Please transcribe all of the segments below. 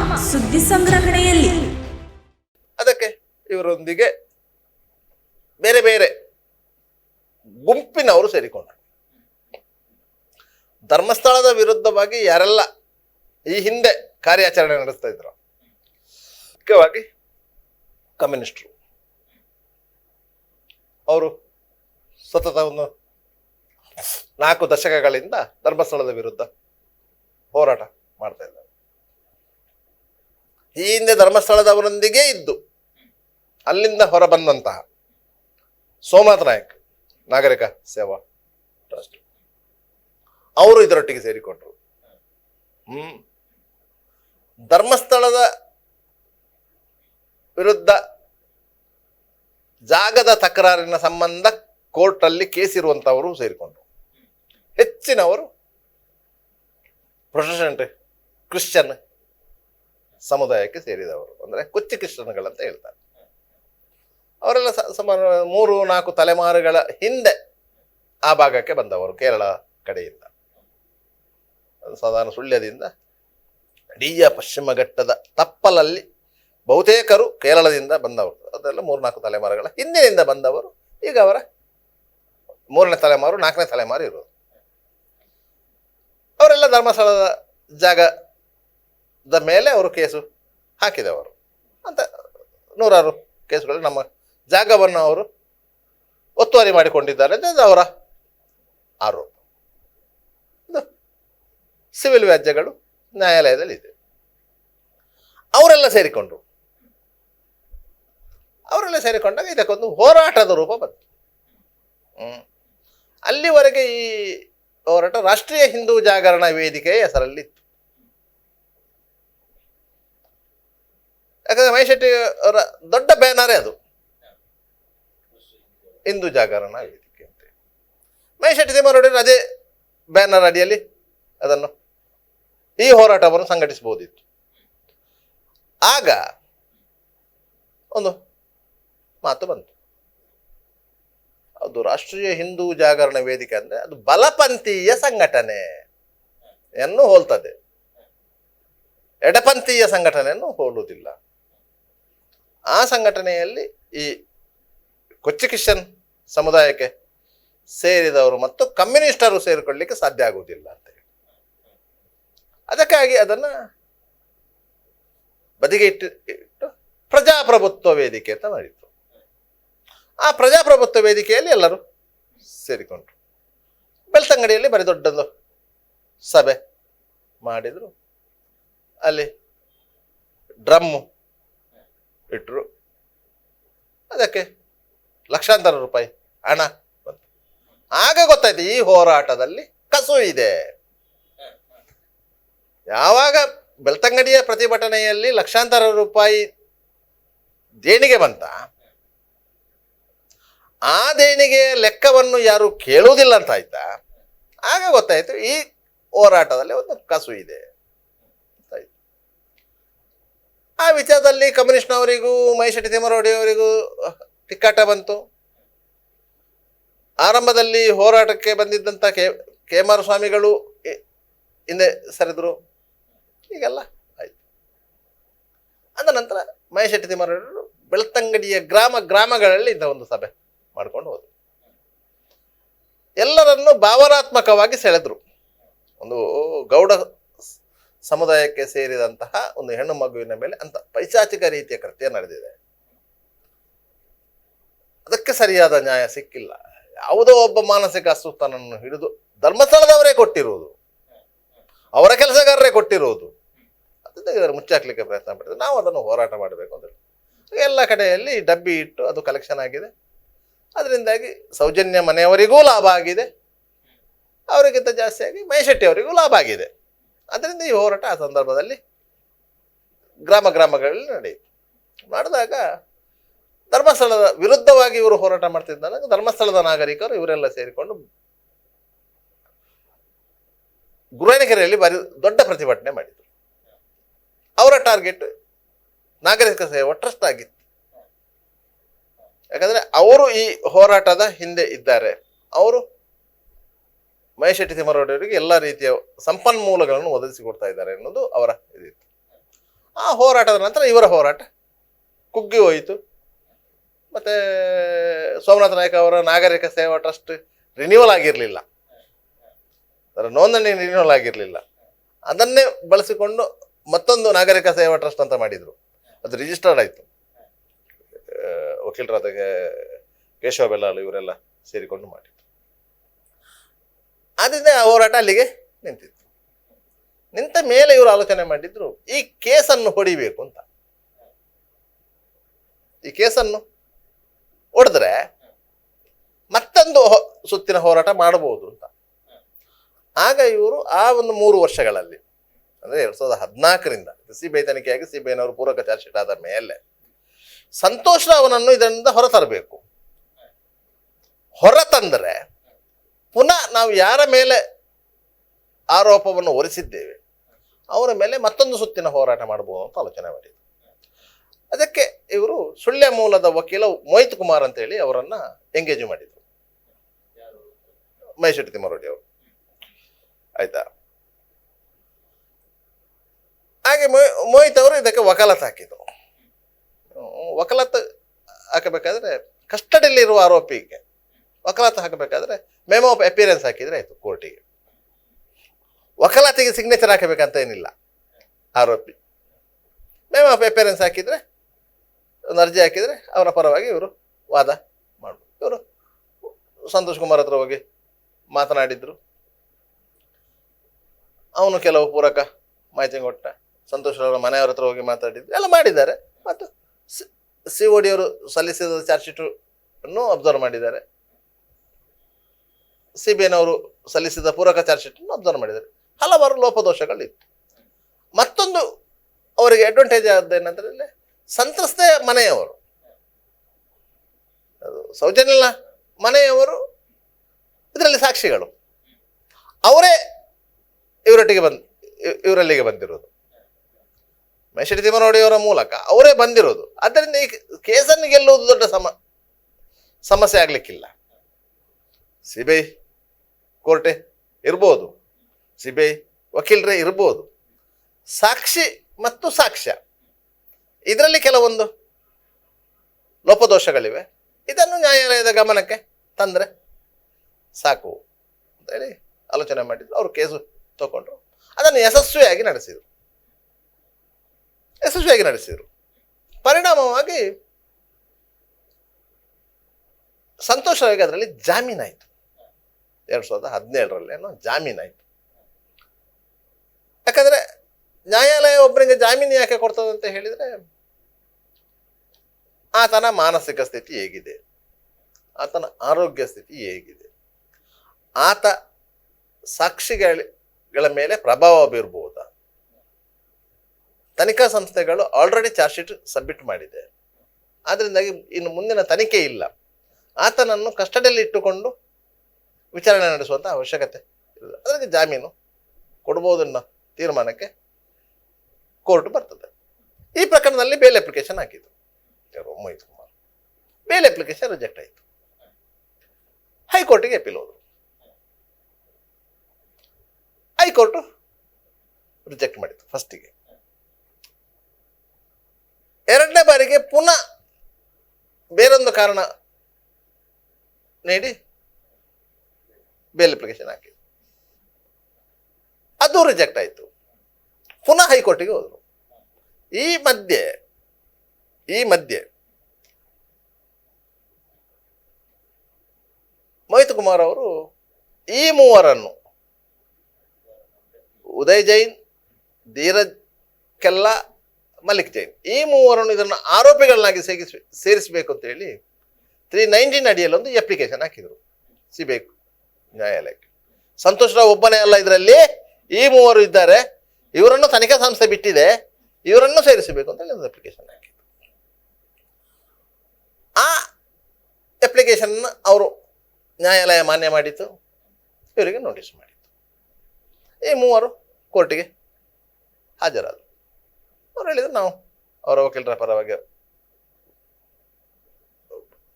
ಸುದ್ದಿ ಸಂಗ್ರಹಣೆಯಲ್ಲಿ. ಅದಕ್ಕೆ ಇವರೊಂದಿಗೆ ಬೇರೆ ಬೇರೆ ಗುಂಪಿನವರು ಸೇರಿಕೊಂಡರು. ಧರ್ಮಸ್ಥಳದ ವಿರುದ್ಧವಾಗಿ ಯಾರೆಲ್ಲ ಈ ಹಿಂದೆ ಕಾರ್ಯಾಚರಣೆ ನಡೆಸ್ತಾ ಇದ್ರು. ಮುಖ್ಯವಾಗಿ ಕಮ್ಯುನಿಸ್ಟ್ರು. ಅವರು ಸತತ ಒಂದು ನಾಲ್ಕು ದಶಕಗಳಿಂದ ಧರ್ಮಸ್ಥಳದ ವಿರುದ್ಧ ಹೋರಾಟ ಮಾಡ್ತಾ ಇದ್ದಾರೆ. ಈ ಹಿಂದೆ ಧರ್ಮಸ್ಥಳದವರೊಂದಿಗೆ ಇದ್ದು ಅಲ್ಲಿಂದ ಹೊರಬಂದಂತಹ ಸೋಮನಾಥ ನಾಯಕ್, ನಾಗರಿಕ ಸೇವಾ ಟ್ರಸ್ಟ್. ಅವರು ಇದರೊಟ್ಟಿಗೆ ಸೇರಿಕೊಂಡರು. ಹ್ಮ್. ಧರ್ಮಸ್ಥಳದ ವಿರುದ್ಧ ಜಾಗದ ತಕರಾರಿನ ಸಂಬಂಧ ಕೋರ್ಟಲ್ಲಿ ಕೇಸ್ ಇರುವಂತವರು ಸೇರಿಕೊಂಡರು. ಹೆಚ್ಚಿನವರು ಪ್ರೊಟೆಸ್ಟೆಂಟ್ ಕ್ರಿಶ್ಚಿಯನ್ ಸಮುದಾಯಕ್ಕೆ ಸೇರಿದವರು. ಅಂದರೆ ಕುಚ್ಚಿ ಕೃಷ್ಣನ್ಗಳಂತ ಹೇಳ್ತಾರೆ. ಅವರೆಲ್ಲ ಸುಮಾರು ಮೂರು, ನಾಲ್ಕು ತಲೆಮಾರುಗಳ ಹಿಂದೆ ಆ ಭಾಗಕ್ಕೆ ಬಂದವರು ಕೇರಳ ಕಡೆಯಿಂದ. ಸಾಧಾರಣ ಸುಳ್ಯದಿಂದ ಇಡೀ ಪಶ್ಚಿಮ ಘಟ್ಟದ ತಪ್ಪಲಲ್ಲಿ ಬಹುತೇಕರು ಕೇರಳದಿಂದ ಬಂದವರು. ಅದೆಲ್ಲ ಮೂರ್ನಾಲ್ಕು ತಲೆಮಾರುಗಳ ಹಿಂದಿನಿಂದ ಬಂದವರು. ಈಗ ಅವರ ಮೂರನೇ ತಲೆಮಾರು, ನಾಲ್ಕನೇ ತಲೆಮಾರು ಇರೋದು. ಅವರೆಲ್ಲ ಧರ್ಮಸ್ಥಳದ ಜಾಗದ ಮೇಲೆ ಅವರು ಕೇಸು ಹಾಕಿದವರು. ಅಂತ ನೂರಾರು ಕೇಸುಗಳಲ್ಲಿ ನಮ್ಮ ಜಾಗವನ್ನು ಅವರು ಒತ್ತುವರಿ ಮಾಡಿಕೊಂಡಿದ್ದಾರೆ ಅಂತ ಅವರ ಆರೋಪ. ಇದು ಸಿವಿಲ್ ವ್ಯಾಜ್ಯಗಳು ನ್ಯಾಯಾಲಯದಲ್ಲಿ ಇದೆ. ಅವರೆಲ್ಲ ಸೇರಿಕೊಂಡ್ರು. ಅವರೆಲ್ಲ ಸೇರಿಕೊಂಡಾಗ ಇದಕ್ಕೊಂದು ಹೋರಾಟದ ರೂಪ ಬಂತು. ಅಲ್ಲಿವರೆಗೆ ಈ ಹೋರಾಟ ರಾಷ್ಟ್ರೀಯ ಹಿಂದೂ ಜಾಗರಣ ವೇದಿಕೆಯ ಹೆಸರಲ್ಲಿತ್ತು. ಯಾಕಂದ್ರೆ ಶೆಟ್ಟಿ ಅವರ ದೊಡ್ಡ ಬ್ಯಾನರೇ ಅದು. ಹಿಂದೂ ಜಾಗರಣ ವೇದಿಕೆ ಅಂತ ಮೈಶೆಟ್ಟಿ ತಿಮ್ಮರೊಡೆಯರು ಅದೇ ಬ್ಯಾನರ್ ಅಡಿಯಲ್ಲಿ ಅದನ್ನು ಈ ಹೋರಾಟವನ್ನು ಸಂಘಟಿಸಬಹುದಿತ್ತು. ಆಗ ಒಂದು ಮಾತು ಬಂತು. ಅದು ರಾಷ್ಟ್ರೀಯ ಹಿಂದೂ ಜಾಗರಣ ವೇದಿಕೆ ಅಂದ್ರೆ ಅದು ಬಲಪಂಥೀಯ ಸಂಘಟನೆ ಎನ್ನು ಹೋಲ್ತದೆ. ಎಡಪಂಥೀಯ ಸಂಘಟನೆಯನ್ನು ಹೋಲುವುದಿಲ್ಲ. ಆ ಸಂಘಟನೆಯಲ್ಲಿ ಈ ಕೊಚ್ಚಿ ಕ್ರಿಶ್ಚಿಯನ್ ಸಮುದಾಯಕ್ಕೆ ಸೇರಿದವರು ಮತ್ತು ಕಮ್ಯುನಿಸ್ಟರು ಸೇರಿಕೊಳ್ಳಿಕ್ಕೆ ಸಾಧ್ಯ ಆಗುವುದಿಲ್ಲ ಅಂತ ಹೇಳಿ. ಅದಕ್ಕಾಗಿ ಅದನ್ನು ಬದಿಗೆ ಇಟ್ಟು ಇಟ್ಟು ಪ್ರಜಾಪ್ರಭುತ್ವ ವೇದಿಕೆ ಅಂತ ಮಾಡಿತ್ತು ಆ ಪ್ರಜಾಪ್ರಭುತ್ವ ವೇದಿಕೆಯಲ್ಲಿ ಎಲ್ಲರೂ ಸೇರಿಕೊಂಡ್ರು. ಬೆಳ್ತಂಗಡಿಯಲ್ಲಿ ಬರೀ ದೊಡ್ಡದು ಸಭೆ ಮಾಡಿದರು. ಅಲ್ಲಿ ಡ್ರಮ್ಮು ಇಟ್ಟರು ಅದಕ್ಕೆ ಲಕ್ಷಾಂತರ ರೂಪಾಯಿ ಹಣ ಬಂತು. ಆಗ ಗೊತ್ತಾಯ್ತು ಈ ಹೋರಾಟದಲ್ಲಿ ಕಸು ಇದೆ. ಯಾವಾಗ ಬೆಳ್ತಂಗಡಿಯ ಪ್ರತಿಭಟನೆಯಲ್ಲಿ ಲಕ್ಷಾಂತರ ರೂಪಾಯಿ ದೇಣಿಗೆ ಬಂತ? ಆ ದೇಣಿಗೆಯ ಲೆಕ್ಕವನ್ನು ಯಾರು ಕೇಳುವುದಿಲ್ಲ ಅಂತ ಆಯ್ತಾ? ಆಗ ಗೊತ್ತಾಯಿತು ಈ ಹೋರಾಟದಲ್ಲಿ ಒಂದು ಕಸು ಇದೆ ಅಂತ ಆಯ್ತು. ಆ ವಿಚಾರದಲ್ಲಿ ಕಮ್ಯುನಿಸ್ಟ್ನವರಿಗೂ ಮೈಶೆಟ್ಟಿ ತಿಮ್ಮರೊಡೆಯವರಿಗೂ ತಿಕ್ಕಾಟ ಬಂತು. ಆರಂಭದಲ್ಲಿ ಹೋರಾಟಕ್ಕೆ ಬಂದಿದ್ದಂಥ ಕೆ ಕೆಮಾರ ಸ್ವಾಮಿಗಳು ಹಿಂದೆ ಸರಿದ್ರು. ಹೀಗೆಲ್ಲ ಆಯ್ತು. ಅಂದ ನಂತರ ಮಹೇಶೆಟ್ಟಿ ಬೆಳ್ತಂಗಡಿಯ ಗ್ರಾಮ, ಗ್ರಾಮಗಳಲ್ಲಿ ಇಂಥ ಒಂದು ಸಭೆ ಮಾಡ್ಕೊಂಡು ಹೋದರು. ಎಲ್ಲರನ್ನು ಭಾವನಾತ್ಮಕವಾಗಿ ಸೆಳೆದ್ರು. ಒಂದು ಗೌಡ ಸಮುದಾಯಕ್ಕೆ ಸೇರಿದಂತಹ ಒಂದು ಹೆಣ್ಣು ಮಗುವಿನ ಮೇಲೆ ಅಂತ ಪೈಶಾಚಿಕ ರೀತಿಯ ಕೃತ್ಯ ನಡೆದಿದೆ. ಅದಕ್ಕೆ ಸರಿಯಾದ ನ್ಯಾಯ ಸಿಕ್ಕಿಲ್ಲ. ಯಾವುದೋ ಒಬ್ಬ ಮಾನಸಿಕ ಅಸ್ವಸ್ಥನನ್ನು ಹಿಡಿದು ಧರ್ಮಸ್ಥಳದವರೇ ಕೊಟ್ಟಿರುವುದು. ಅವರ ಕೆಲಸಗಾರರೇ ಕೊಟ್ಟಿರುವುದು. ಅದನ್ನು ಮುಚ್ಚಾಕ್ಲಿಕ್ಕೆ ಪ್ರಯತ್ನ ಪಡ್ತೀವಿ ನಾವು ಅದನ್ನು ಹೋರಾಟ ಮಾಡಬೇಕು ಅಂತ ಎಲ್ಲ ಕಡೆಯಲ್ಲಿ ಡಬ್ಬಿ ಇಟ್ಟು ಅದು ಕಲೆಕ್ಷನ್ ಆಗಿದೆ. ಅದರಿಂದಾಗಿ ಸೌಜನ್ಯ ಮನೆಯವರಿಗೂ ಲಾಭ ಆಗಿದೆ. ಅವರಿಗಿಂತ ಜಾಸ್ತಿಯಾಗಿ ಮೈಶೆಟ್ಟಿ ಅವರಿಗೂ ಲಾಭ ಆಗಿದೆ. ಅದರಿಂದ ಈ ಹೋರಾಟ ಆ ಸಂದರ್ಭದಲ್ಲಿ ಗ್ರಾಮ ಗ್ರಾಮಗಳಲ್ಲಿ ನಡೆಯಿತು. ಮಾಡಿದಾಗ ಧರ್ಮಸ್ಥಳದ ವಿರುದ್ಧವಾಗಿ ಇವರು ಹೋರಾಟ ಮಾಡ್ತಿದ್ದಾಗ ಧರ್ಮಸ್ಥಳದ ನಾಗರಿಕರು ಇವರೆಲ್ಲ ಸೇರಿಕೊಂಡು ಗುರುವಣಗೆರೆಯಲ್ಲಿ ಬಾರಿ ದೊಡ್ಡ ಪ್ರತಿಭಟನೆ ಮಾಡಿದರು. ಅವರ ಟಾರ್ಗೆಟ್ ನಾಗರಿಕ ಸೇವಾ ಟ್ರಸ್ಟ್ ಆಗಿತ್ತು ಯಾಕಂದ್ರೆ ಅವರು ಈ ಹೋರಾಟದ ಹಿಂದೆ ಇದ್ದಾರೆ. ಅವರು ಮಹೇಶೆಟ್ಟಿ ತಿಮ್ಮರೊಡೆಯವರಿಗೆ ಎಲ್ಲ ರೀತಿಯ ಸಂಪನ್ಮೂಲಗಳನ್ನು ಒದಗಿಸಿಕೊಡ್ತಾ ಇದ್ದಾರೆ ಅನ್ನೋದು ಅವರ ಇದಿತ್ತು ಆ ಹೋರಾಟದ ನಂತರ ಇವರ ಹೋರಾಟ ಕುಗ್ಗಿ ಹೋಯಿತು. ಮತ್ತು ಸೋಮನಾಥ ನಾಯಕ ಅವರ ನಾಗರಿಕ ಸೇವಾ ಟ್ರಸ್ಟ್ ರಿನ್ಯೂವಲ್ ಆಗಿರಲಿಲ್ಲ. ಅದರ ನೋಂದಣಿ ರಿನ್ಯೂವಲ್ ಆಗಿರಲಿಲ್ಲ. ಅದನ್ನೇ ಬಳಸಿಕೊಂಡು ಮತ್ತೊಂದು ನಾಗರಿಕ ಸೇವಾ ಟ್ರಸ್ಟ್ ಅಂತ ಮಾಡಿದರು. ಅದು ರಿಜಿಸ್ಟರ್ಡ್ ಆಯಿತು. ವಕೀಲರಾದ ಕೇಶವ ಬೆಲ್ಲಾಳು ಇವರೆಲ್ಲ ಸೇರಿಕೊಂಡು ಮಾಡಿದ್ರು. ಆದ್ರಿಂದ ಆ ಹೋರಾಟ ಅಲ್ಲಿಗೆ ನಿಂತಿತ್ತು. ನಿಂತ ಮೇಲೆ ಇವರು ಆಲೋಚನೆ ಮಾಡಿದ್ರು, ಈ ಕೇಸನ್ನು ಹೊಡಿಬೇಕು ಅಂತ. ಈ ಕೇಸನ್ನು ಹೊಡೆದ್ರೆ ಮತ್ತೊಂದು ಸುತ್ತಿನ ಹೋರಾಟ ಮಾಡಬಹುದು ಅಂತ. ಆಗ ಇವರು ಆ ಒಂದು ಮೂರು ವರ್ಷಗಳಲ್ಲಿ, ಅಂದ್ರೆ ಎರಡು ಸಾವಿರದ ಹದಿನಾಲ್ಕರಿಂದ ಸಿ ಬಿ ತನಿಖೆಯಾಗಿ ಸಿ ಪೂರಕ ಚಾರ್ಜ್ ಶೀಟ್ ಆದ ಮೇಲೆ, ಸಂತೋಷ್ ಅವನನ್ನು ಇದರಿಂದ ಹೊರತರಬೇಕು. ಹೊರತಂದರೆ ಪುನಃ ನಾವು ಯಾರ ಮೇಲೆ ಆರೋಪವನ್ನು ಹೊರಿಸಿದ್ದೇವೆ, ಅವರ ಮೇಲೆ ಮತ್ತೊಂದು ಸುತ್ತಿನ ಹೋರಾಟ ಮಾಡಬಹುದು ಅಂತ ಆಲೋಚನೆ ಮಾಡಿದ್ರು ಅದಕ್ಕೆ ಇವರು ಸುಳ್ಯ ಮೂಲದ ವಕೀಲ ಮೋಹಿತ್ ಕುಮಾರ್ ಅಂತ ಹೇಳಿ ಅವರನ್ನ ಎಂಗೇಜ್ ಮಾಡಿದ್ರು. ಮಹೇಶ್ ತಿಮ್ಮರೋಡಿ ಅವರು. ಆಯ್ತಾ? ಹಾಗೆ ಮೋಹಿ- ಮೋಹಿತ್ ಅವರು ಇದಕ್ಕೆ ವಕಾಲತ್ ಹಾಕಿದ್ರು. ವಕಾಲತ್ ಹಾಕಬೇಕಾದ್ರೆ ಕಸ್ಟಡಿಯಲ್ಲಿರುವ ಆರೋಪಿಗೆ ವಕಾಲತ್ ಹಾಕಬೇಕಾದ್ರೆ ಮೆಮೊ ಆಫ್ ಅಪಿಯರೆನ್ಸ್ ಹಾಕಿದ್ರೆ ಆಯ್ತು ಕೋರ್ಟಿಗೆ. ವಕಾಲತಿಗೆ ಸಿಗ್ನೇಚರ್ ಹಾಕಬೇಕಂತ ಏನಿಲ್ಲ, ಆರೋಪಿ. ಮೆಮೊ ಆಫ್ ಅಪಿಯರೆನ್ಸ್ ಹಾಕಿದ್ರೆ, ಒಂದು ಅರ್ಜಿ ಹಾಕಿದ್ರೆ ಅವರ ಪರವಾಗಿ ಇವರು ವಾದ ಮಾಡ್ಬೋದು. ಇವರು ಸಂತೋಷ್ ಕುಮಾರ್ ಹತ್ರ ಹೋಗಿ ಮಾತನಾಡಿದ್ರು. ಅವನು ಕೆಲವು ಪೂರಕ ಮಾಹಿತಿ ಕೊಟ್ಟ, ಸಂತೋಷ್ ಅವರ ಮನೆಯವರ ಹತ್ರ ಹೋಗಿ ಮಾತಾಡಿದ್ರು. ಎಲ್ಲ ಮಾಡಿದ್ದಾರೆ. ಮತ್ತು ಸಿ ಒ ಡಿ ಅವರು ಸಲ್ಲಿಸಿದ ಚಾರ್ಜ್ ಶೀಟು ಅನ್ನು ಅಬ್ಸರ್ವ್ ಮಾಡಿದ್ದಾರೆ. ಸಿ ಬಿ ಐನವರು ಸಲ್ಲಿಸಿದ ಪೂರಕ ಚಾರ್ಜ್ ಶೀಟನ್ನು ಅಬ್ಸರ್ವ್ ಮಾಡಿದ್ದಾರೆ. ಹಲವಾರು ಲೋಪದೋಷಗಳಿತ್ತು ಮತ್ತೊಂದು ಅವರಿಗೆ ಅಡ್ವಾಂಟೇಜ್ ಆದ ಏನಂದ್ರೆ ಸಂತ್ರಸ್ತೆ ಮನೆಯವರು. ಅದು ಸೌಜನ್ಯ ಮನೆಯವರು ಇದರಲ್ಲಿ ಸಾಕ್ಷಿಗಳು. ಅವರೇ ಇವರೊಟ್ಟಿಗೆ ಬಂದ್, ಇವ್- ಇವರಲ್ಲಿಗೆ ಬಂದಿರೋದು. ಮೈಸೂರು ತಿಮ್ಮನೋಡಿಯವರ ಮೂಲಕ ಅವರೇ ಬಂದಿರೋದು. ಆದ್ದರಿಂದ ಈ ಕೇಸನ್ನು ಗೆಲ್ಲುವುದು ದೊಡ್ಡ ಸಮ, ಸಮಸ್ಯೆ ಆಗ್ಲಿಕ್ಕಿಲ್ಲ. ಸಿ ಬಿ ಐ ಕೋರ್ಟೆ ಇರ್ಬೋದು ಸಿ ಬಿ ಐ ವಕೀಲರೇ ಇರ್ಬೋದು. ಸಾಕ್ಷಿ ಮತ್ತು ಸಾಕ್ಷ್ಯ. ಇದರಲ್ಲಿ ಕೆಲವೊಂದು ಲೋಪದೋಷಗಳಿವೆ. ಇದನ್ನು ನ್ಯಾಯಾಲಯದ ಗಮನಕ್ಕೆ ತಂದರೆ ಸಾಕು ಅಂತ ಹೇಳಿ ಆಲೋಚನೆ ಮಾಡಿದ್ರು. ಅವರು ಕೇಸು ತಗೊಂಡ್ರು. ಅದನ್ನು ಯಶಸ್ವಿಯಾಗಿ ನಡೆಸಿದರು. ಯಶಸ್ವಿಯಾಗಿ ನಡೆಸಿದರು. ಪರಿಣಾಮವಾಗಿ ಸಂತೋಷವಾಗಿ ಅದರಲ್ಲಿ ಜಾಮೀನಾಯಿತು. ಎರಡು ಸಾವಿರದ ಹದಿನೇಳರಲ್ಲಿ ಏನೋ ಜಾಮೀನಾಯಿತು ಯಾಕಂದ್ರೆ ನ್ಯಾಯಾಲಯ ಒಬ್ಬರಿಗೆ ಜಾಮೀನು ಯಾಕೆ ಕೊಡ್ತದೆ ಅಂತ ಹೇಳಿದ್ರೆ ಆತನ ಮಾನಸಿಕ ಸ್ಥಿತಿ ಹೇಗಿದೆ, ಆತನ ಆರೋಗ್ಯ ಸ್ಥಿತಿ ಹೇಗಿದೆ, ಆತ ಸಾಕ್ಷಿಗಳ ಮೇಲೆ ಪ್ರಭಾವ ಬೀರ್ಬಹುದಾ ತನಿಖಾ ಸಂಸ್ಥೆಗಳು ಆಲ್ರೆಡಿ ಚಾರ್ಜ್ ಶೀಟ್ ಸಬ್ಮಿಟ್ ಮಾಡಿದೆ. ಆದ್ದರಿಂದಾಗಿ ಇನ್ನು ಮುಂದಿನ ತನಿಖೆ ಇಲ್ಲ. ಆತನನ್ನು ಕಸ್ಟಡಿಯಲ್ಲಿ ಇಟ್ಟುಕೊಂಡು ವಿಚಾರಣೆ ನಡೆಸುವಂಥ ಅವಶ್ಯಕತೆ ಇಲ್ಲ ಅದಕ್ಕೆ ಜಾಮೀನು ಕೊಡ್ಬೋದನ್ನ ತೀರ್ಮಾನಕ್ಕೆ ಕೋರ್ಟ್ ಬರ್ತದೆ. ಈ ಪ್ರಕರಣದಲ್ಲಿ ಬೇಲ್ ಅಪ್ಲಿಕೇಶನ್ ಹಾಕಿದ್ರು. Mohit Kumar. Bail application reject ಆಯಿತು. ಹೈಕೋರ್ಟಿಗೆ ಅಪೀಲ್ ಹೋದರು. ಹೈಕೋರ್ಟು ರಿಜೆಕ್ಟ್ ಮಾಡಿತು ಫಸ್ಟಿಗೆ ಎರಡನೇ ಬಾರಿಗೆ ಪುನಃ ಬೇರೊಂದು ಕಾರಣ ನೀಡಿ ಬೇಲ್ ಅಪ್ಲಿಕೇಶನ್ ಹಾಕಿದ್ರು. ಅದು ರಿಜೆಕ್ಟ್ ಆಯಿತು. ಪುನಃ ಹೈಕೋರ್ಟಿಗೆ ಹೋದರು. ಈ ಮಧ್ಯೆ ಈ ಮಧ್ಯೆ ಮೋಹಿತ್ ಕುಮಾರ್ ಅವರು ಈ ಮೂವರನ್ನು ಉದಯ್ ಜೈನ್, ಧೀರಜ್ ಕೆಲ್ಲ, ಮಲ್ಲಿಕ್ ಜೈನ್ ಈ ಮೂವರನ್ನು ಇದನ್ನು ಆರೋಪಿಗಳನ್ನಾಗಿ ಸೇರಿಸಿ ಸೇರಿಸಬೇಕು ಅಂತ ಹೇಳಿ ತ್ರೀ ನೈನ್ಟೀನ್ ಅಡಿಯಲ್ಲಿ ಒಂದು ಅಪ್ಲಿಕೇಶನ್ ಹಾಕಿದರು. ಸಿ ಬಿ ಐ ನ್ಯಾಯಾಲಯಕ್ಕೆ. ಸಂತೋಷ್ ರಾವ್ ಒಬ್ಬನೇ ಅಲ್ಲ ಇದರಲ್ಲಿ, ಈ ಮೂವರು ಇದ್ದಾರೆ. ಇವರನ್ನು ತನಿಖಾ ಸಂಸ್ಥೆ ಬಿಟ್ಟಿದೆ. ಇವರನ್ನು ಸೇರಿಸಬೇಕು ಅಂತ ಹೇಳಿ ಅಪ್ಲಿಕೇಶನ್ ಹಾಕಿದ್ರು ಆ ಅಪ್ಲಿಕೇಶನ್ ಅವರು ನ್ಯಾಯಾಲಯ ಮಾನ್ಯ ಮಾಡಿತ್ತು. ಇವರಿಗೆ ನೋಟಿಸ್ ಮಾಡಿತ್ತು. ಈ ಮೂವರು ಕೋರ್ಟಿಗೆ ಹಾಜರಾದರು. ಅವ್ರು ಹೇಳಿದ್ರು, ನಾವು ಅವರ ವಕೀಲರ ಪರವಾಗಿ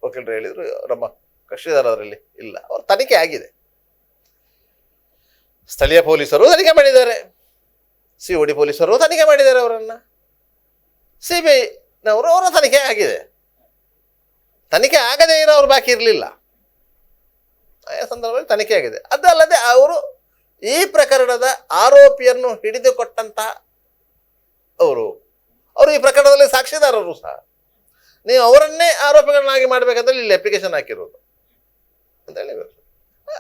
ವಕೀಲರು ಹೇಳಿದ್ರು, ನಮ್ಮ ಕಕ್ಷಿದಾರ ಅದರಲ್ಲಿ ಇಲ್ಲ. ಅವ್ರ ತನಿಖೆ ಆಗಿದೆ. ಸ್ಥಳೀಯ ಪೊಲೀಸರು ತನಿಖೆ ಮಾಡಿದ್ದಾರೆ. ಸಿ ಒ ಡಿ ಪೊಲೀಸರು ತನಿಖೆ ಮಾಡಿದ್ದಾರೆ ಅವರನ್ನ. ಸಿ ಬಿ ಐನವರು ಅವರ ತನಿಖೆ ಆಗಿದೆ. ತನಿಖೆ ಆಗದೇ ಇರೋರು ಬಾಕಿ ಇರಲಿಲ್ಲ. ಆಯಾ ಸಂದರ್ಭದಲ್ಲಿ ತನಿಖೆ ಆಗಿದೆ. ಅದಲ್ಲದೆ ಅವರು ಈ ಪ್ರಕರಣದ ಆರೋಪಿಯನ್ನು ಹಿಡಿದುಕೊಟ್ಟಂತಹ ಅವರು ಅವರು ಈ ಪ್ರಕರಣದಲ್ಲಿ ಸಾಕ್ಷಿದಾರರು ಸಹ. ನೀವು ಅವರನ್ನೇ ಆರೋಪಿಗಳನ್ನಾಗಿ ಮಾಡಬೇಕಂದ್ರೆ ಇಲ್ಲಿ ಅಪ್ಲಿಕೇಶನ್ ಹಾಕಿರೋದು. ಅಂತ ಹೇಳಿ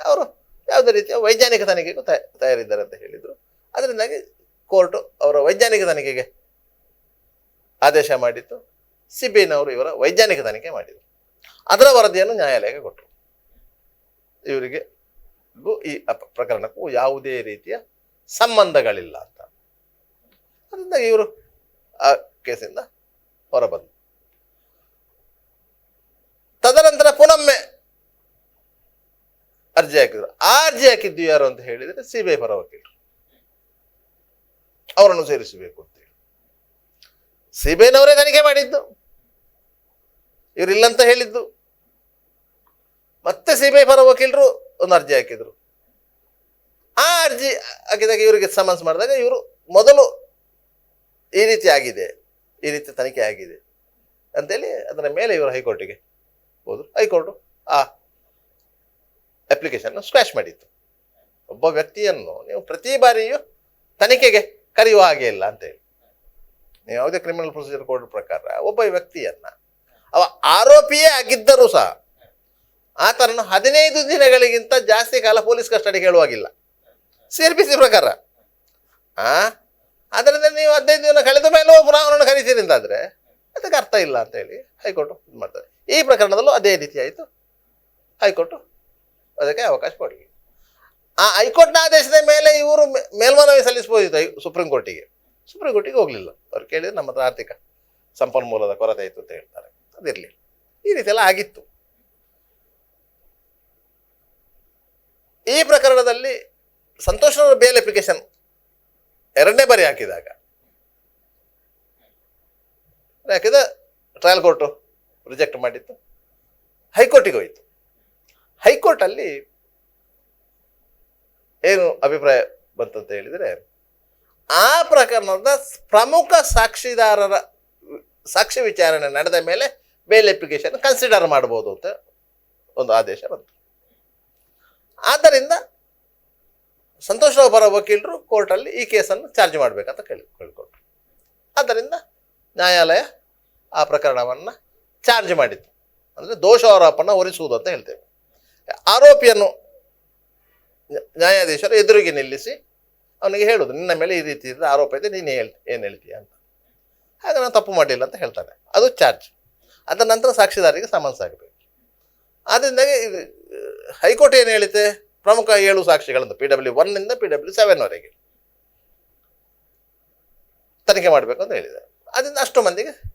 ಅವರು ಯಾವುದೇ ರೀತಿಯ ವೈಜ್ಞಾನಿಕ ತನಿಖೆಗೂ ತಯ- ತಯಾರಿದ್ದಾರೆ ಅಂತ ಹೇಳಿದರು. ಅದರಿಂದಾಗಿ ಕೋರ್ಟು ಅವರ ವೈಜ್ಞಾನಿಕ ತನಿಖೆಗೆ ಆದೇಶ ಮಾಡಿತ್ತು. ಸಿ ಬಿ ಐನವರು ಇವರ ವೈಜ್ಞಾನಿಕ ತನಿಖೆ ಮಾಡಿದರು. ಅದರ ವರದಿಯನ್ನು ನ್ಯಾಯಾಲಯಕ್ಕೆ ಕೊಟ್ಟರು. ಇವರಿಗೆ ಈ ಪ್ರಕರಣಕ್ಕೂ ಯಾವುದೇ ರೀತಿಯ ಸಂಬಂಧಗಳಿಲ್ಲ ಅಂತ. ಅದರಿಂದ ಇವರು ಆ ಕೇಸಿಂದ ಹೊರಬಂದರು. ತದನಂತರ ಅರ್ಜಿ ಹಾಕಿದ್ರು. ಅರ್ಜಿ ಹಾಕಿದ್ದು ಯಾರು ಅಂತ ಹೇಳಿದ್ರೆ ಸಿ ಪರ ವಕೀಲರು. ಅವರನ್ನು ಸೇರಿಸಬೇಕು ಅಂತೇಳಿ ಸಿ ಬಿ ಐನವರೇ ತನಿಖೆ ಮಾಡಿದ್ದು. ಇವರಿಲ್ಲಂತ ಹೇಳಿದ್ದು. ಮತ್ತೆ ಸಿ ಬಿ ಐ ಪರ ವಕೀಲರು ಒಂದು ಅರ್ಜಿ ಹಾಕಿದ್ರು. ಆ ಅರ್ಜಿ ಹಾಕಿದಾಗ ಇವರಿಗೆ ಸಮನ್ಸ್ ಮಾಡಿದಾಗ ಇವರು ಮೊದಲು ಈ ರೀತಿ ಆಗಿದೆ, ಈ ರೀತಿ ತನಿಖೆ ಆಗಿದೆ ಅಂತೇಳಿ ಅದರ ಮೇಲೆ ಇವರು ಹೈಕೋರ್ಟಿಗೆ ಹೋದ್ರು. ಹೈಕೋರ್ಟು ಆ ಅಪ್ಲಿಕೇಶನ್ ಸ್ಕ್ವಾಶ್ ಮಾಡಿತ್ತು ಒಬ್ಬ ವ್ಯಕ್ತಿಯನ್ನು ನೀವು ಪ್ರತಿ ಬಾರಿಯೂ ತನಿಖೆಗೆ ಕರೆಯುವ ಹಾಗೆ ಇಲ್ಲ ಅಂತೇಳಿ ನೀವು ಯಾವುದೇ ಕ್ರಿಮಿನಲ್ ಪ್ರೊಸೀಜರ್ ಕೋಡ್ ಪ್ರಕಾರ ಒಬ್ಬ ವ್ಯಕ್ತಿಯನ್ನ, ಅವ ಆರೋಪಿಯೇ ಆಗಿದ್ದರೂ ಸಹ ಆತನನ್ನು ಹದಿನೈದು ದಿನಗಳಿಗಿಂತ ಜಾಸ್ತಿ ಕಾಲ ಪೊಲೀಸ್ ಕಸ್ಟಡಿ ಹೇಳುವಾಗಿಲ್ಲ ಸಿ ಆರ್ ಪಿ ಸಿ ಪ್ರಕಾರ. ಅದರಿಂದ ನೀವು ಹದಿನೈದು ದಿನ ಕಳೆದ ಮೇಲೆ ಪುನಃ ಅವನನ್ನು ಕರಿತೀರಿ ಅಂತಾದರೆ ಅದಕ್ಕೆ ಅರ್ಥ ಇಲ್ಲ ಅಂತ ಹೇಳಿ ಹೈಕೋರ್ಟು ಇದು ಮಾಡ್ತಾರೆ. ಈ ಪ್ರಕರಣದಲ್ಲೂ ಅದೇ ರೀತಿ ಆಯಿತು. ಹೈಕೋರ್ಟು ಅದಕ್ಕೆ ಅವಕಾಶ ಕೊಡಿ. ಆ ಹೈಕೋರ್ಟ್ನ ಆದೇಶದ ಮೇಲೆ ಇವರು ಮೇಲ್ಮನವಿ ಸಲ್ಲಿಸಬಹುದಿತ್ತು ಸುಪ್ರೀಂ ಕೋರ್ಟಿಗೆ. ಸುಪ್ರೀಂ ಕೋರ್ಟಿಗೆ ಹೋಗಲಿಲ್ಲ. ಅವ್ರು ಕೇಳಿದ್ರೆ ನಮ್ಮ ಹತ್ರ ಆರ್ಥಿಕ ಸಂಪನ್ಮೂಲದ ಕೊರತೆ ಇತ್ತು ಅಂತ ಹೇಳ್ತಾರೆ. ಅದಿರಲಿ. ಈ ರೀತಿ ಆಗಿತ್ತು. ಈ ಪ್ರಕರಣದಲ್ಲಿ ಸಂತೋಷ್ ಬೇಲ್ ಅಪ್ಲಿಕೇಶನ್ ಎರಡನೇ ಬಾರಿ ಹಾಕಿದಾಗ ಹಾಕಿದ ಟ್ರಯಲ್ ಕೋರ್ಟು ರಿಜೆಕ್ಟ್ ಮಾಡಿತ್ತು. ಹೈಕೋರ್ಟಿಗೆ ಹೋಯಿತು. ಹೈಕೋರ್ಟಲ್ಲಿ ಏನು ಅಭಿಪ್ರಾಯ ಬಂತಂತ ಹೇಳಿದರೆ, ಆ ಪ್ರಕರಣದ ಪ್ರಮುಖ ಸಾಕ್ಷಿದಾರರ ಸಾಕ್ಷಿ ವಿಚಾರಣೆ ನಡೆದ ಮೇಲೆ ಬೇಲ್ ಅಪ್ಲಿಕೇಶನ್ ಕನ್ಸಿಡರ್ ಮಾಡ್ಬೋದು ಅಂತ ಒಂದು ಆದೇಶ ಬಂತು. ಆದ್ದರಿಂದ ಸಂತೋಷ್ ಪರ ವಕೀಲರು ಕೋರ್ಟಲ್ಲಿ ಈ ಕೇಸನ್ನು ಚಾರ್ಜ್ ಮಾಡಬೇಕಂತ ಕೇಳಿ ಕೇಳಿಕೊಂಡ್ರು. ಆದ್ದರಿಂದ ನ್ಯಾಯಾಲಯ ಆ ಪ್ರಕರಣವನ್ನು ಚಾರ್ಜ್ ಮಾಡಿತ್ತು. ಅಂದರೆ ದೋಷಾರೋಪನ ಹೊರಿಸುವುದು ಅಂತ ಹೇಳ್ತೇವೆ. ಆರೋಪಿಯನ್ನು ನ್ಯಾ- ನ್ಯಾಯಾಧೀಶರು ಎದುರಿಗೆ ನಿಲ್ಲಿಸಿ ಅವನಿಗೆ ಹೇಳುದು, ನಿನ್ನ ಮೇಲೆ ಈ ರೀತಿ ಆರೋಪ ಇದೆ, ನೀನು ಹೇಳಿ ಏನು ಹೇಳ್ತೀಯ ಅಂತ. ಹಾಗೆ ನಾನು ತಪ್ಪು ಮಾಡಲಿಲ್ಲ ಅಂತ ಹೇಳ್ತಾನೆ. ಅದು ಚಾರ್ಜ್. ಅದರ ನಂತರ ಸಾಕ್ಷಿದಾರಿಗೆ ಸಮನ್ಸ್ ಆಗಬೇಕು. ಇದು, ಹೈಕೋರ್ಟ್ ಏನು ಹೇಳುತ್ತೆ ಪ್ರಮುಖ ಏಳು ಸಾಕ್ಷಿಗಳನ್ನು ಪಿ ಡಬ್ಲ್ಯೂ ಒನ್ನಿಂದ ಪಿ ಡಬ್ಲ್ಯೂ ಸೆವೆನ್ವರೆಗೆ ತನಿಖೆ ಮಾಡಬೇಕು ಅಂತ ಹೇಳಿದೆ. ಅದರಿಂದ ಅಷ್ಟು ಮಂದಿಗೆ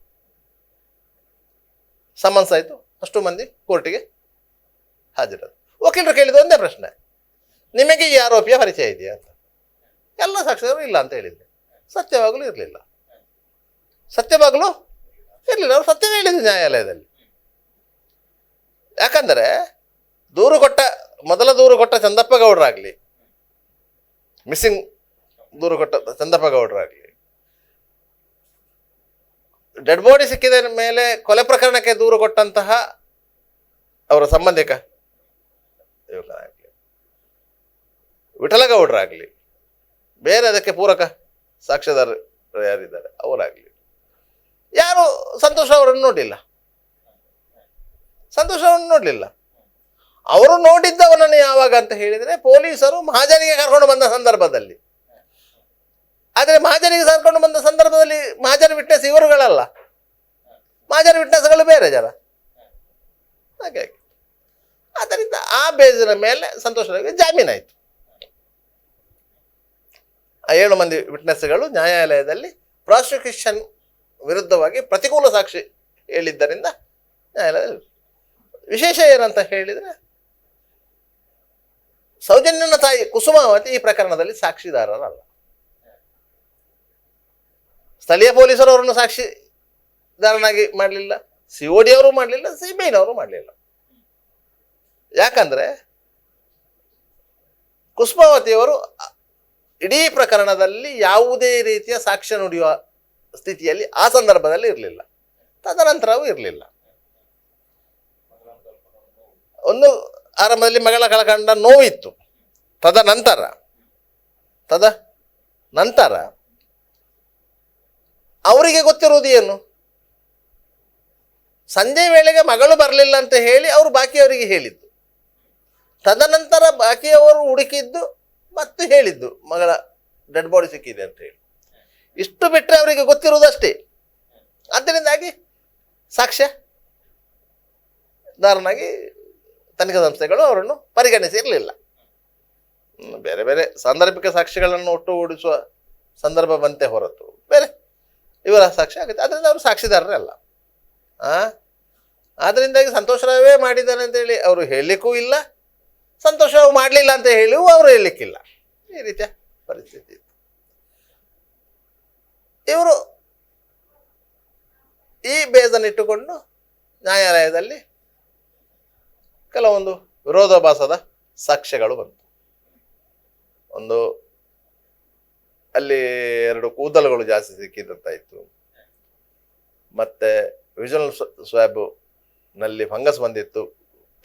ಸಮನ್ಸ್ ಆಯಿತು. ಅಷ್ಟು ಮಂದಿ ಕೋರ್ಟಿಗೆ ಹಾಜರಾದ ವಕೀಲರು ಕೇಳಿದ ಒಂದೇ ಪ್ರಶ್ನೆ. ನಿಮಗೆ ಈ ಆರೋಪಿಯ ಪರಿಚಯ ಇದೆಯಾ ಅಂತ. ಎಲ್ಲ ಸಾಕ್ಷಿಗಳು ಇಲ್ಲ ಅಂತ ಹೇಳಿದ್ರು. ಸತ್ಯವಾಗಲೂ ಇರಲಿಲ್ಲ. ಸತ್ಯವಾಗಲೂ ಇರಲಿಲ್ಲ. ಅವರು ಸತ್ಯವೇ ಹೇಳಿದ್ರು ನ್ಯಾಯಾಲಯದಲ್ಲಿ. ಯಾಕಂದರೆ ದೂರು ಕೊಟ್ಟ, ಮೊದಲ ದೂರು ಕೊಟ್ಟ ಚಂದಪ್ಪ ಗೌಡರಾಗಲಿ ಮಿಸ್ಸಿಂಗ್ ದೂರು ಕೊಟ್ಟ ಚಂದಪ್ಪ ಗೌಡರಾಗಲಿ ಡೆಡ್ ಬಾಡಿ ಸಿಕ್ಕಿದ ಮೇಲೆ ಕೊಲೆ ಪ್ರಕರಣಕ್ಕೆ ದೂರು ಕೊಟ್ಟಂತಹ ಅವರ ಸಂಬಂಧಿಕ ಇವ್ರನ್ನಾಗ್ಲಿ ವಿಠಲಗೌಡರಾಗಲಿ. ಬೇರೆ ಅದಕ್ಕೆ ಪೂರಕ ಸಾಕ್ಷ್ಯದಾರರು ಯಾರಿದ್ದಾರೆ? ಅವರಾಗಲಿ. ಯಾರು ಸಂತೋಷ ಅವರನ್ನು ನೋಡಲಿಲ್ಲ? ಸಂತೋಷ ಅವರನ್ನು ನೋಡಲಿಲ್ಲ. ಅವರು ನೋಡಿದ್ದವನನ್ನು ಯಾವಾಗ ಅಂತ ಹೇಳಿದರೆ ಪೊಲೀಸರು ಮಹಾಜನಿಗೆ ಕರ್ಕೊಂಡು ಬಂದ ಸಂದರ್ಭದಲ್ಲಿ. ಆದರೆ ಮಹಾಜನಿಗೆ ಕರ್ಕೊಂಡು ಬಂದ ಸಂದರ್ಭದಲ್ಲಿ ಮಹಾಜನ ವಿಟ್ನೆಸ್ ಇವರುಗಳಲ್ಲ. ಮಹಾಜನ ವಿಟ್ನೆಸ್ಗಳು ಬೇರೆ ಜನ. ಹಾಗೆ ಆದ್ದರಿಂದ ಆ ಬೇಸಿನ ಮೇಲೆ ಸಂತೋಷವಾಗಿ ಜಾಮೀನಾಯಿತು. ಆ ಏಳು ಮಂದಿ ವಿಟ್ನೆಸ್ಗಳು ನ್ಯಾಯಾಲಯದಲ್ಲಿ ಪ್ರಾಸಿಕ್ಯೂಷನ್ ವಿರುದ್ಧವಾಗಿ ಪ್ರತಿಕೂಲ ಸಾಕ್ಷಿ ಹೇಳಿದ್ದರಿಂದ ನ್ಯಾಯಾಲಯದಲ್ಲಿ ವಿಶೇಷ ಏನಂತ ಹೇಳಿದರೆ, ಸೌಜನ್ಯನ ತಾಯಿ ಕುಸುಮಾವತಿ ಈ ಪ್ರಕರಣದಲ್ಲಿ ಸಾಕ್ಷಿದಾರರಲ್ಲ. ಸ್ಥಳೀಯ ಪೊಲೀಸರು ಅವರನ್ನು ಸಾಕ್ಷಿದಾರನಾಗಿ ಮಾಡಲಿಲ್ಲ, ಸಿ ಅವರು ಮಾಡಲಿಲ್ಲ, ಸಿ ಬಿ ಐನವರು ಮಾಡಲಿಲ್ಲ. ಯಾಕಂದ್ರೆ ಕುಸುಮಾವತಿಯವರು ಇಡೀ ಪ್ರಕರಣದಲ್ಲಿ ಯಾವುದೇ ರೀತಿಯ ಸಾಕ್ಷ್ಯ ನುಡಿಯುವ ಸ್ಥಿತಿಯಲ್ಲಿ ಆ ಸಂದರ್ಭದಲ್ಲಿ ಇರಲಿಲ್ಲ. ತದನಂತರವೂ ಇರಲಿಲ್ಲ. ಒಂದು ಆರಂಭದಲ್ಲಿ ಮಗಳ ಕಳಕಂಡ ನೋವಿತ್ತು. ತದನಂತರ, ತದ ನಂತರ ಅವರಿಗೆ ಗೊತ್ತಿರುವುದು ಏನು? ಸಂಜೆ ವೇಳೆಗೆ ಮಗಳು ಬರಲಿಲ್ಲ ಅಂತ ಹೇಳಿ ಅವರು ಬಾಕಿಯವರಿಗೆ ಹೇಳಿದ್ದು. ತದನಂತರ ಬಾಕಿಯವರು ಹುಡುಕಿದ್ದು ಮತ್ತು ಹೇಳಿದ್ದು, ಮಗಳ ಡೆಡ್ ಬಾಡಿ ಸಿಕ್ಕಿದೆ ಅಂತ ಹೇಳಿ. ಇಷ್ಟು ಬಿಟ್ಟರೆ ಅವರಿಗೆ ಗೊತ್ತಿರುವುದಷ್ಟೇ. ಆದ್ದರಿಂದಾಗಿ ಸಾಕ್ಷ್ಯ. ದಾರನಾಗಿ ತನಿಖಾ ಸಂಸ್ಥೆಗಳು ಅವರನ್ನು ಪರಿಗಣಿಸಿರಲಿಲ್ಲ. ಬೇರೆ ಬೇರೆ ಸಾಂದರ್ಭಿಕ ಸಾಕ್ಷಿಗಳನ್ನು ಒಟ್ಟು ಓಡಿಸುವ ಸಂದರ್ಭ ಬಂತೆ ಹೊರತು. ಬೇರೆ ಇವರ ಸಾಕ್ಷಿ ಆಗುತ್ತೆ. ಅದರಿಂದ ಅವರು ಸಾಕ್ಷಿದಾರರೇ ಅಲ್ಲ ಆದ್ದರಿಂದಾಗಿ ಸಂತೋಷವೇ ಮಾಡಿದ್ದಾರೆ ಅಂತೇಳಿ ಅವರು ಹೇಳಲಿಕ್ಕೂ ಇಲ್ಲ. ಸಂತೋಷವು ಮಾಡಲಿಲ್ಲ ಅಂತ ಹೇಳಿ ಅವರು ಹೇಳಲಿಕ್ಕಿಲ್ಲ. ಈ ರೀತಿಯ ಪರಿಸ್ಥಿತಿ ಇವರು ಈ ಬೇಜನ್ನಿಟ್ಟುಕೊಂಡು ನ್ಯಾಯಾಲಯದಲ್ಲಿ ಕೆಲವೊಂದು ವಿರೋಧಾಭಾಸದ ಸಾಕ್ಷ್ಯಗಳು ಬಂತು. ಒಂದು ಅಲ್ಲಿ ಎರಡು ಕೂದಲುಗಳು ಜಾಸ್ತಿ ಸಿಕ್ಕಿದಂತಾಯಿತು ಮತ್ತೆ ವಿಜುವಲ್ ಸ್ವ್ಯಾಬ್ನಲ್ಲಿ ಫಂಗಸ್ ಬಂದಿತ್ತು.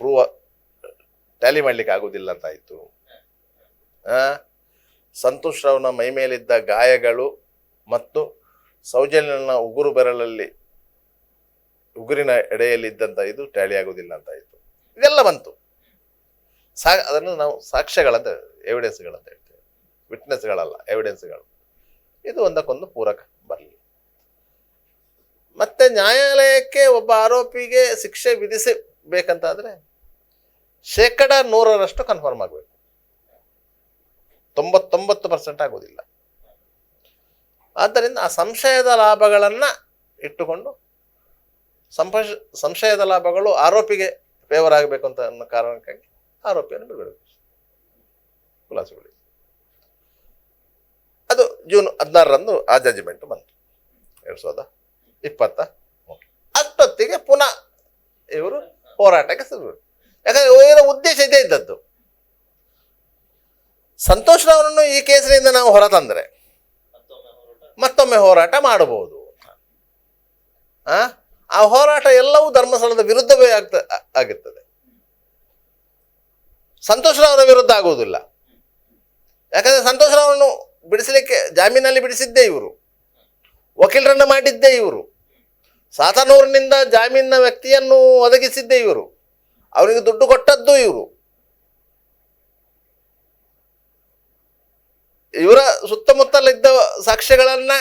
ಪ್ರೂವ್ ಟ್ಯಾಲಿ ಮಾಡ್ಲಿಕ್ಕೆ ಆಗೋದಿಲ್ಲ ಅಂತಾಯಿತು ಆ, ಸಂತೋಷ್ ರಾವ್ನ ಮೈ ಮೇಲಿದ್ದ ಗಾಯಗಳು ಮತ್ತು ಸೌಜನ್ಯನ ಉಗುರು ಬೆರಳಲ್ಲಿ ಉಗುರಿನ ಎಡೆಯಲ್ಲಿದ್ದಂಥ ಇದು ಟ್ಯಾಲಿ ಆಗುವುದಿಲ್ಲ ಅಂತಾಯಿತು ಇದೆಲ್ಲ ಬಂತು. ಸಾ ಅದನ್ನು ನಾವು ಸಾಕ್ಷ್ಯಗಳಂತ ಎವಿಡೆನ್ಸ್ಗಳಂತ ಹೇಳ್ತೇವೆ. ವಿಟ್ನೆಸ್ಗಳಲ್ಲ ಎವಿಡೆನ್ಸ್ಗಳು ಇದು ಒಂದಕ್ಕೊಂದು ಪೂರಕ ಬರಲಿ. ಮತ್ತೆ ನ್ಯಾಯಾಲಯಕ್ಕೆ ಒಬ್ಬ ಆರೋಪಿಗೆ ಶಿಕ್ಷೆ ವಿಧಿಸಬೇಕಂತಾದ್ರೆ ಶೇಕಡ ನೂರರಷ್ಟು ಕನ್ಫರ್ಮ್ ಆಗಬೇಕು. ತೊಂಬತ್ತೊಂಬತ್ತು ಪರ್ಸೆಂಟ್ ಆಗೋದಿಲ್ಲ. ಆದ್ದರಿಂದ ಆ ಸಂಶಯದ ಲಾಭಗಳನ್ನು ಇಟ್ಟುಕೊಂಡು ಸಂಶಯದ ಲಾಭಗಳು ಆರೋಪಿಗೆ ಫೇವರ್ ಆಗಬೇಕು ಅಂತ ಅನ್ನೋ ಕಾರಣಕ್ಕಾಗಿ ಆರೋಪಿಯನ್ನು ಬಿಡಬೇಕು ಖುಲಾಸೆಗೊಳಿಸಿ ಅದು ಜೂನ್ ಹದಿನಾರರಂದು ಆ ಜಜ್ಮೆಂಟ್ ಬಂತು. ಎರಡು ಸಾವಿರದ ಇಪ್ಪತ್ತ. ಅಷ್ಟೊತ್ತಿಗೆ ಪುನಃ ಇವರು ಹೋರಾಟಕ್ಕೆ ಶುರು ಯಾಕಂದ್ರೆ ಇವರ ಉದ್ದೇಶ ಇದೇ ಇದ್ದದ್ದು. ಸಂತೋಷ್ ರಾವ್ರನ್ನು ಈ ಕೇಸರಿಂದ ನಾವು ಹೊರತಂದ್ರೆ ಮತ್ತೊಮ್ಮೆ ಹೋರಾಟ ಮಾಡಬಹುದು. ಆ? ಹೋರಾಟ ಎಲ್ಲವೂ ಧರ್ಮಸ್ಥಳದ ವಿರುದ್ಧವೇ ಆಗ್ತ ಆಗುತ್ತದೆ. ಸಂತೋಷ್ ರಾವ್ರ ವಿರುದ್ಧ ಆಗುವುದಿಲ್ಲ. ಯಾಕಂದ್ರೆ ಸಂತೋಷ್ ರಾವ್ರನ್ನು ಬಿಡಿಸಲಿಕ್ಕೆ, ಜಾಮೀನಲ್ಲಿ ಬಿಡಿಸಿದ್ದೇ ಇವರು. ವಕೀಲರನ್ನು ಮಾಡಿದ್ದೇ ಇವರು. ಸಾತನೂರಿನಿಂದ ಜಾಮೀನಿನ ವ್ಯಕ್ತಿಯನ್ನು ಒದಗಿಸಿದ್ದೇ ಇವರು. ಅವರಿಗೆ ದುಡ್ಡು ಕೊಟ್ಟದ್ದು ಇವರು. ಇವರ ಸುತ್ತಮುತ್ತಲಿದ್ದ ಸಾಕ್ಷ್ಯಗಳನ್ನ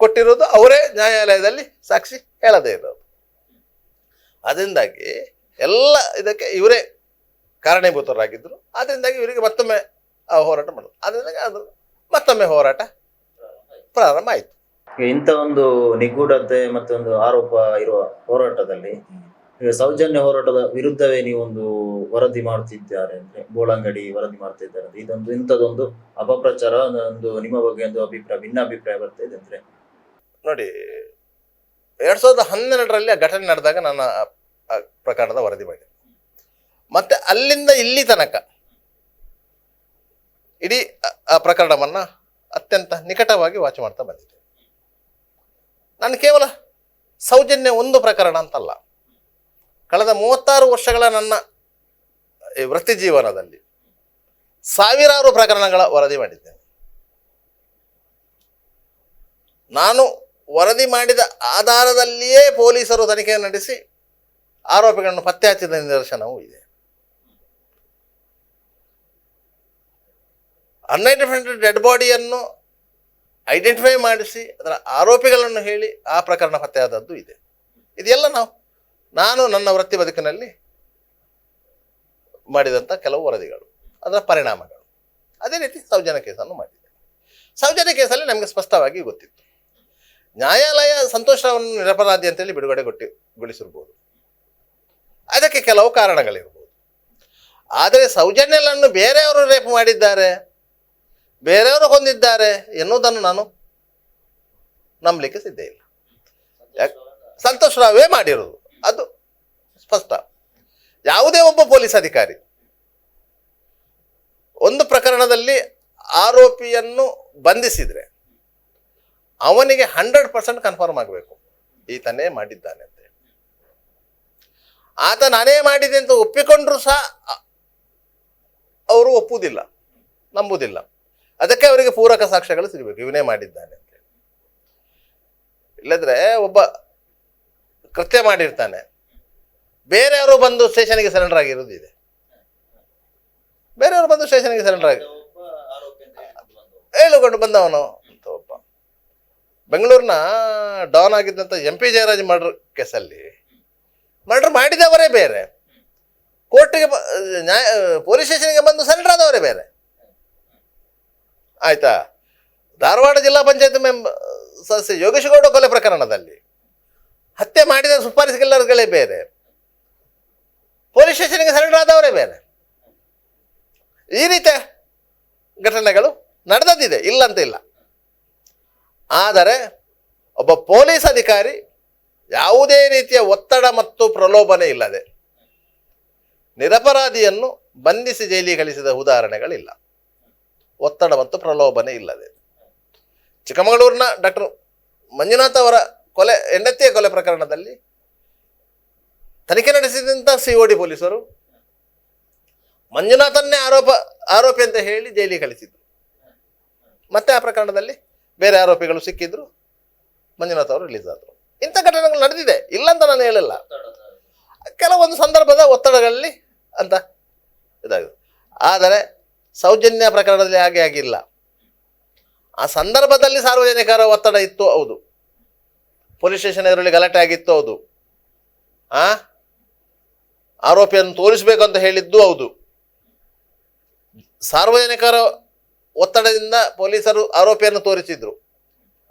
ಕೊಟ್ಟಿರೋದು ಅವರೇ ನ್ಯಾಯಾಲಯದಲ್ಲಿ ಸಾಕ್ಷಿ ಹೇಳದೇ ಇರೋದು. ಅದರಿಂದಾಗಿ ಎಲ್ಲ ಇದಕ್ಕೆ ಇವರೇ ಕಾರಣೀಭೂತರಾಗಿದ್ದರು ಅದರಿಂದಾಗಿ ಇವರಿಗೆ ಮತ್ತೊಮ್ಮೆ ಹೋರಾಟ ಮಾಡೋದು ಅದರಿಂದಾಗಿ ಅದು ಮತ್ತೊಮ್ಮೆ ಹೋರಾಟ ಪ್ರಾರಂಭ ಆಯಿತು. ಇಂಥ ಒಂದು ನಿಗೂಢತೆ ಮತ್ತೊಂದು ಆರೋಪ ಇರುವ ಹೋರಾಟದಲ್ಲಿ ಸೌಜನ್ಯ ಹೋರಾಟದ ವಿರುದ್ಧವೇ ನೀವೊಂದು ವರದಿ ಮಾಡ್ತಿದ್ದಾರೆ ಅಂದ್ರೆ ಬೋಳಂಗಡಿ ವರದಿ ಮಾಡ್ತಿದ್ದಾರೆ ಅಂದ್ರೆ ಇದೊಂದು ಇಂಥದೊಂದು ಅಪಪ್ರಚಾರ, ಒಂದು ನಿಮ್ಮ ಬಗ್ಗೆ ಒಂದು ಅಭಿಪ್ರಾಯ ಭಿನ್ನ ಅಭಿಪ್ರಾಯ ಬರ್ತಾ ಇದೆ ಅಂದ್ರೆ. ನೋಡಿ, ಎರಡ್ ಸಾವಿರದ ಹನ್ನೆರಡರಲ್ಲಿ ಆ ಘಟನೆ ನಡೆದಾಗ ನನ್ನ ಪ್ರಕರಣದ ವರದಿ ಮಾಡಿದೆ. ಮತ್ತೆ ಅಲ್ಲಿಂದ ಇಲ್ಲಿ ತನಕ ಇಡೀ ಆ- ಆ ಪ್ರಕರಣವನ್ನ ಅತ್ಯಂತ ನಿಕಟವಾಗಿ ವಾಚ್ ಮಾಡ್ತಾ ಬಂದಿದ್ದೆ. ನಾನು ಕೇವಲ ಸೌಜನ್ಯ ಒಂದು ಪ್ರಕರಣ ಅಂತಲ್ಲ. ಕಳೆದ ಮೂವತ್ತಾರು ವರ್ಷಗಳ ನನ್ನ ವೃತ್ತಿ ಜೀವನದಲ್ಲಿ ಸಾವಿರಾರು ಪ್ರಕರಣಗಳ ವರದಿ ಮಾಡಿದ್ದೇನೆ. ನಾನು ವರದಿ ಮಾಡಿದ ಆಧಾರದಲ್ಲಿಯೇ ಪೊಲೀಸರು ತನಿಖೆ ನಡೆಸಿ ಆರೋಪಿಗಳನ್ನು ಪತ್ತೆ ಹಚ್ಚಿದ ನಿದರ್ಶನವೂ ಇದೆ. ಅನ್ಐಡೆಂಟಿಫೈಡ್ ಡೆಡ್ ಬಾಡಿಯನ್ನು ಐಡೆಂಟಿಫೈ ಮಾಡಿಸಿ, ಅದರ ಆರೋಪಿಗಳನ್ನು ಹೇಳಿ ಆ ಪ್ರಕರಣ ಪತ್ತೆಯಾದದ್ದು ಇದೆ. ಇದೆಲ್ಲ ನಾವು ನಾನು ನನ್ನ ವೃತ್ತಿ ಬದುಕಿನಲ್ಲಿ ಮಾಡಿದಂಥ ಕೆಲವು ವರದಿಗಳು, ಅದರ ಪರಿಣಾಮಗಳು. ಅದೇ ರೀತಿ ಸೌಜನ್ಯ ಕೇಸನ್ನು ಮಾಡಿದೆ. ಸೌಜನ್ಯ ಕೇಸಲ್ಲಿ ನಮಗೆ ಸ್ಪಷ್ಟವಾಗಿ ಗೊತ್ತಿತ್ತು. ನ್ಯಾಯಾಲಯ ಸಂತೋಷವನ್ನು ನಿರಪರಾಧಿ ಅಂತೇಳಿ ಬಿಡುಗಡೆ ಕೊಟ್ಟಿ, ಗೊಳಿಸಿರ್ಬೋದು. ಅದಕ್ಕೆ ಕೆಲವು ಕಾರಣಗಳಿರ್ಬೋದು. ಆದರೆ ಸೌಜನ್ಯಲನ್ನು ಬೇರೆಯವರು ರೇಪ್ ಮಾಡಿದ್ದಾರೆ, ಬೇರೆಯವರು ಹೊಂದಿದ್ದಾರೆ ಎನ್ನುವುದನ್ನು ನಾನು ನಂಬಲಿಕ್ಕೆ ಸಿದ್ಧ ಇಲ್ಲ. ಸಂತೋಷ್ ರಾವೇ ಮಾಡಿರೋದು. ಅದು ಸ್ಪಷ್ಟ. ಯಾವುದೇ ಒಬ್ಬ ಪೊಲೀಸ್ ಅಧಿಕಾರಿ ಒಂದು ಪ್ರಕರಣದಲ್ಲಿ ಆರೋಪಿಯನ್ನು ಬಂಧಿಸಿದರೆ ಅವನಿಗೆ ಹಂಡ್ರೆಡ್ ಪರ್ಸೆಂಟ್ ಕನ್ಫರ್ಮ್ ಆಗಬೇಕು. ಈತನೇ ಮಾಡಿದ್ದಾನೆ ಅಂತ ಆತ ನಾನೇ ಮಾಡಿದೆ ಅಂತ ಒಪ್ಪಿಕೊಂಡ್ರು ಸಹ ಅವರು ಒಪ್ಪುವುದಿಲ್ಲ, ನಂಬುವುದಿಲ್ಲ. ಅದಕ್ಕೆ ಅವರಿಗೆ ಪೂರಕ ಸಾಕ್ಷ್ಯಗಳು ಸಿಗಬೇಕು. ಇವನೇ ಮಾಡಿದ್ದಾನೆ ಅಂತ ಇಲ್ಲದ್ರೆ ಒಬ್ಬ ಕೃತ್ಯ ಮಾಡಿರ್ತಾನೆ. ಬೇರೆಯವರು ಬಂದು ಸ್ಟೇಷನ್ಗೆ ಸರೆಂಡರ್ ಆಗಿರೋದಿದೆ. ಬೇರೆಯವರು ಬಂದು ಸ್ಟೇಷನ್ಗೆ ಸರೆಂಡರ್ ಆಗಿ ಹೇಳಿಕೊಂಡು ಬಂದವನು ಅಂತ ಒಬ್ಬ. ಬೆಂಗಳೂರಿನ ಡಾನ್ ಆಗಿದ್ದಂಥ ಎಂ ಪಿ ಜಯರಾಜ್ ಮರ್ಡರ್ ಕೇಸಲ್ಲಿ. ಮರ್ಡರ್ ಮಾಡಿದವರೇ ಬೇರೆ. ಕೋರ್ಟಿಗೆ ನ್ಯಾಯ ಪೊಲೀಸ್ ಸ್ಟೇಷನ್ಗೆ ಬಂದು ಸರೆಂಡರ್ ಆದವರೇ ಬೇರೆ. ಆಯ್ತಾ? ಧಾರವಾಡ ಜಿಲ್ಲಾ ಪಂಚಾಯತ್ ಮೆಂಬ ಸದಸ್ಯ ಯೋಗೇಶ್ ಗೌಡ ಕೊಲೆ ಪ್ರಕರಣದಲ್ಲಿ. ಹತ್ಯೆ ಮಾಡಿದ ಸುಪಾರಿಸ್ ಕಿಲ್ಲರ್ಗಳೇ ಬೇರೆ. ಪೊಲೀಸ್ ಸ್ಟೇಷನ್ಗೆ ಸರೆಂಡರ್ ಆದವರೇ ಬೇರೆ. ಈ ರೀತಿಯ ಘಟನೆಗಳು ನಡೆದದ್ದಿದೆ ಇಲ್ಲ ಅಂತ ಇಲ್ಲ. ಆದರೆ ಒಬ್ಬ ಪೊಲೀಸ್ ಅಧಿಕಾರಿ ಯಾವುದೇ ರೀತಿಯ ಒತ್ತಡ ಮತ್ತು ಪ್ರಲೋಭನೆ ಇಲ್ಲದೆ ನಿರಪರಾಧಿಯನ್ನು ಬಂಧಿಸಿ ಜೈಲಿಗೆ ಕಳಿಸಿದ ಉದಾಹರಣೆಗಳಿಲ್ಲ. ಒತ್ತಡ ಮತ್ತು ಪ್ರಲೋಭನೆ ಇಲ್ಲದೆ. ಚಿಕ್ಕಮಗಳೂರಿನ ಡಾಕ್ಟರ್ ಮಂಜುನಾಥ್ ಅವರ ಕೊಲೆ, ಹೆಂಡತಿಯ ಕೊಲೆ ಪ್ರಕರಣದಲ್ಲಿ ತನಿಖೆ ನಡೆಸಿದಂಥ ಸಿ ಒ ಡಿ ಪೊಲೀಸರು ಮಂಜುನಾಥನ್ನೇ ಆರೋಪ, ಆರೋಪಿ ಅಂತ ಹೇಳಿ ಜೈಲಿಗೆ ಕಳಿಸಿದ್ರು. ಮತ್ತೆ ಆ ಪ್ರಕರಣದಲ್ಲಿ ಬೇರೆ ಆರೋಪಿಗಳು ಸಿಕ್ಕಿದ್ರು, ಮಂಜುನಾಥ್ ಅವರು ರಿಲೀಸ್ ಆದರು. ಇಂಥ ಘಟನೆಗಳು ನಡೆದಿದೆ ಇಲ್ಲ ಅಂತ ನಾನು ಹೇಳಿಲ್ಲ. ಕೆಲವೊಂದು ಸಂದರ್ಭದ ಒತ್ತಡಗಳಲ್ಲಿ ಅಂತ ಇದಾಗಿದೆ. ಆದರೆ ಸೌಜನ್ಯ ಪ್ರಕರಣದಲ್ಲಿ ಹಾಗೆ ಆಗಿಲ್ಲ. ಆ ಸಂದರ್ಭದಲ್ಲಿ ಸಾರ್ವಜನಿಕರ ಒತ್ತಡ ಇತ್ತು, ಹೌದು. ಪೊಲೀಸ್ ಸ್ಟೇಷನ್ ಎದುರಲ್ಲಿ ಗಲಾಟೆ ಆಗಿತ್ತು, ಹೌದು. ಆ? ಆರೋಪಿಯನ್ನು ತೋರಿಸಬೇಕು ಅಂತ ಹೇಳಿದ್ದು, ಹೌದು. ಸಾರ್ವಜನಿಕರ ಒತ್ತಡದಿಂದ ಪೊಲೀಸರು ಆರೋಪಿಯನ್ನು ತೋರಿಸಿದ್ರು.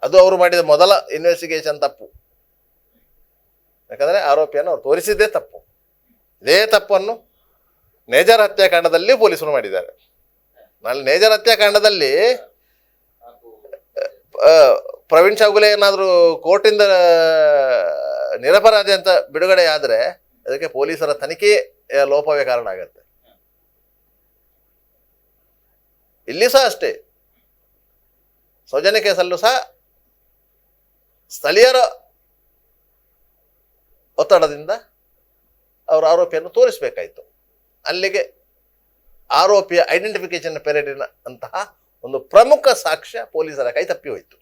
ಅದು ಅವರು ಮಾಡಿದ ಮೊದಲ ಇನ್ವೆಸ್ಟಿಗೇಷನ್ ತಪ್ಪು. ಯಾಕಂದರೆ ಆರೋಪಿಯನ್ನು ಅವ್ರು ತೋರಿಸಿದ್ದೇ ತಪ್ಪು. ಇದೇ ತಪ್ಪನ್ನು ನೇಜರ್ ಹತ್ಯಾಕಾಂಡದಲ್ಲಿ ಪೊಲೀಸರು ಮಾಡಿದ್ದಾರೆ. ನಾಳೆ ನೇಜರ್ ಹತ್ಯಾಕಾಂಡದಲ್ಲಿ ಪ್ರವೀಣ್ ಚೌಗುಲೆ ಏನಾದರೂ ಕೋರ್ಟಿಂದ ನಿರಪರಾಧಿ ಅಂತ ಬಿಡುಗಡೆ ಆದರೆ ಅದಕ್ಕೆ ಪೊಲೀಸರ ತನಿಖೆ ಲೋಪವೇ ಕಾರಣ ಆಗತ್ತೆ. ಇಲ್ಲಿ ಸಹ ಅಷ್ಟೇ. ಸೌಜನ್ಯ ಕೇಸಲ್ಲೂ ಸಹ ಸ್ಥಳೀಯರ ಒತ್ತಡದಿಂದ ಅವರ ಆರೋಪಿಯನ್ನು ತೋರಿಸಬೇಕಾಯಿತು. ಅಲ್ಲಿಗೆ ಆರೋಪಿಯ ಐಡೆಂಟಿಫಿಕೇಶನ್ ಪೆರೇಡಿನ ಅಂತಹ ಒಂದು ಪ್ರಮುಖ ಸಾಕ್ಷ್ಯ ಪೊಲೀಸರ ಕೈ ತಪ್ಪಿ ಹೋಯಿತು.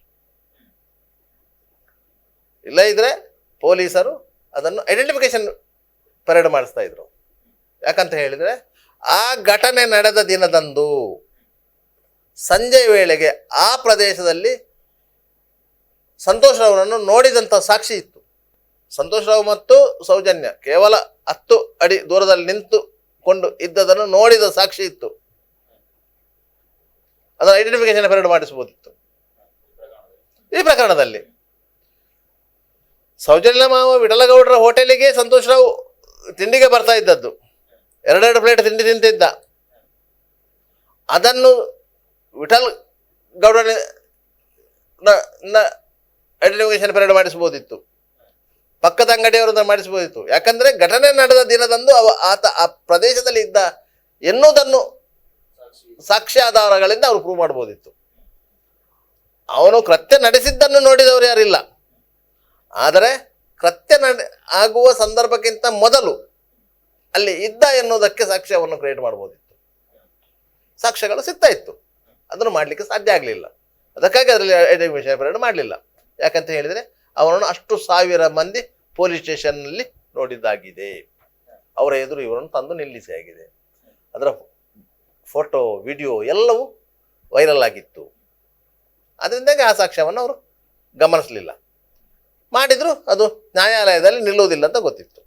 ಇಲ್ಲ ಇದ್ರೆ ಪೊಲೀಸರು ಅದನ್ನು ಐಡೆಂಟಿಫಿಕೇಶನ್ ಪರೇಡ್ ಮಾಡಿಸ್ತಾ ಇದ್ರು. ಯಾಕಂತ ಹೇಳಿದ್ರೆ ಆ ಘಟನೆ ನಡೆದ ದಿನದಂದು ಸಂಜೆ ವೇಳೆಗೆ ಆ ಪ್ರದೇಶದಲ್ಲಿ ಸಂತೋಷ್ ರಾವ್ರನ್ನು ನೋಡಿದಂಥ ಸಾಕ್ಷಿ ಇತ್ತು. ಸಂತೋಷ್ ರಾವ್ ಮತ್ತು ಸೌಜನ್ಯ ಕೇವಲ ಹತ್ತು ಅಡಿ ದೂರದಲ್ಲಿ ನಿಂತುಕೊಂಡು ಇದ್ದದನ್ನು ನೋಡಿದ ಸಾಕ್ಷಿ ಇತ್ತು. ಅದರ ಐಡೆಂಟಿಫಿಕೇಶನ್ ಪರೇಡ್ ಮಾಡಿಸಬಹುದಿತ್ತು ಈ ಪ್ರಕರಣದಲ್ಲಿ ಸೌಜನ್ಯ ಮಾವ ವಿಠಲಗೌಡರ ಹೋಟೆಲಿಗೆ ಸಂತೋಷ್ ರಾವ್ ತಿಂಡಿಗೆ ಬರ್ತಾ ಇದ್ದದ್ದು. ಎರಡೆರಡು ಪ್ಲೇಟ್ ತಿಂಡಿ ತಿಂತಿದ್ದ. ಅದನ್ನು ವಿಠಲ್ ಗೌಡನ ಐಡೆಂಟಿಫಿಕೇಶನ್ ಪರೇಡ್ ಮಾಡಿಸ್ಬೋದಿತ್ತು. ಪಕ್ಕದ ಅಂಗಡಿಯವರನ್ನ ಮಾಡಿಸ್ಬೋದಿತ್ತು. ಯಾಕಂದ್ರೆ ಘಟನೆ ನಡೆದ ದಿನದಂದು ಅವ, ಆತ ಆ ಪ್ರದೇಶದಲ್ಲಿ ಇದ್ದ ಎನ್ನುವುದನ್ನು ಸಾಕ್ಷ್ಯಾಧಾರಗಳಿಂದ ಅವರು ಪ್ರೂವ್ ಮಾಡ್ಬೋದಿತ್ತು. ಅವನು ಕೃತ್ಯ ನಡೆಸಿದ್ದನ್ನು ನೋಡಿದವರು ಯಾರಿಲ್ಲ. ಆದರೆ ಕೃತ್ಯ ಆಗುವ ಸಂದರ್ಭಕ್ಕಿಂತ ಮೊದಲು ಅಲ್ಲಿ ಇದ್ದ ಎನ್ನುವುದಕ್ಕೆ ಸಾಕ್ಷ್ಯವನ್ನು ಕ್ರಿಯೇಟ್ ಮಾಡ್ಬೋದಿತ್ತು. ಸಾಕ್ಷ್ಯಗಳು ಸಿಗ್ತಾ ಇತ್ತು. ಅದನ್ನು ಮಾಡಲಿಕ್ಕೆ ಸಾಧ್ಯ ಆಗಲಿಲ್ಲ. ಅದಕ್ಕಾಗಿ ಅದರಲ್ಲಿ ಐಡೆಂಟಿಫಿಕೇಶನ್ ಪರೇಡ್ ಮಾಡಲಿಲ್ಲ. ಯಾಕಂತ ಹೇಳಿದರೆ ಅವರನ್ನು ಅಷ್ಟು ಸಾವಿರ ಮಂದಿ ಪೊಲೀಸ್ ಸ್ಟೇಷನ್ನಲ್ಲಿ ನೋಡಿದ್ದಾಗಿದೆ. ಅವರ ಎದುರು ಇವರನ್ನು ತಂದು ನಿಲ್ಲಿಸಿ ಆಗಿದೆ. ಅದರ ಫೋಟೋ ವಿಡಿಯೋ ಎಲ್ಲವೂ ವೈರಲ್ ಆಗಿತ್ತು. ಅದರಿಂದಾಗಿ ಆ ಸಾಕ್ಷ್ಯವನ್ನು ಅವರು ಗಮನಿಸಲಿಲ್ಲ. ಮಾಡಿದ್ರು ಅದು ನ್ಯಾಯಾಲಯದಲ್ಲಿ ನಿಲ್ಲುವುದಿಲ್ಲ ಅಂತ ಗೊತ್ತಿತ್ತು.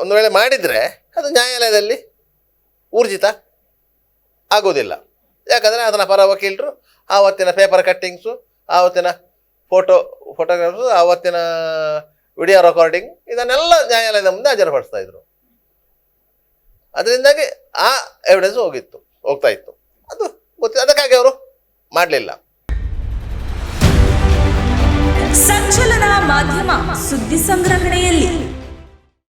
ಒಂದು ವೇಳೆ ಮಾಡಿದರೆ ಅದು ನ್ಯಾಯಾಲಯದಲ್ಲಿ ಊರ್ಜಿತ ಆಗೋದಿಲ್ಲ ಯಾಕಂದರೆ ಅದನ್ನ ಪರ ವಕೀಲರು ಆವತ್ತಿನ ಪೇಪರ್ ಕಟ್ಟಿಂಗ್ಸು ಆವತ್ತಿನ ಫೋಟೋ ಫೋಟೋಗ್ರಾಫ್ಸು ಆವತ್ತಿನ ವಿಡಿಯೋ ರೆಕಾರ್ಡಿಂಗ್ ಇದನ್ನೆಲ್ಲ ನ್ಯಾಯಾಲಯದ ಮುಂದೆ ಹಾಜರುಪಡಿಸ್ತಾ ಇದ್ರು. ಅದರಿಂದಾಗಿ ಆ ಎವಿಡೆನ್ಸ್ ಹೋಗಿತ್ತು, ಹೋಗ್ತಾ ಇತ್ತು. ಅದು ಗೊತ್ತಿಲ್ಲ. ಅದಕ್ಕಾಗಿ ಅವರು ಮಾಡಲಿಲ್ಲ. ಸಂಚಲನ ಮಾಧ್ಯಮ ಸುದ್ದಿ ಸಂಗ್ರಹಣೆಯಲ್ಲಿ.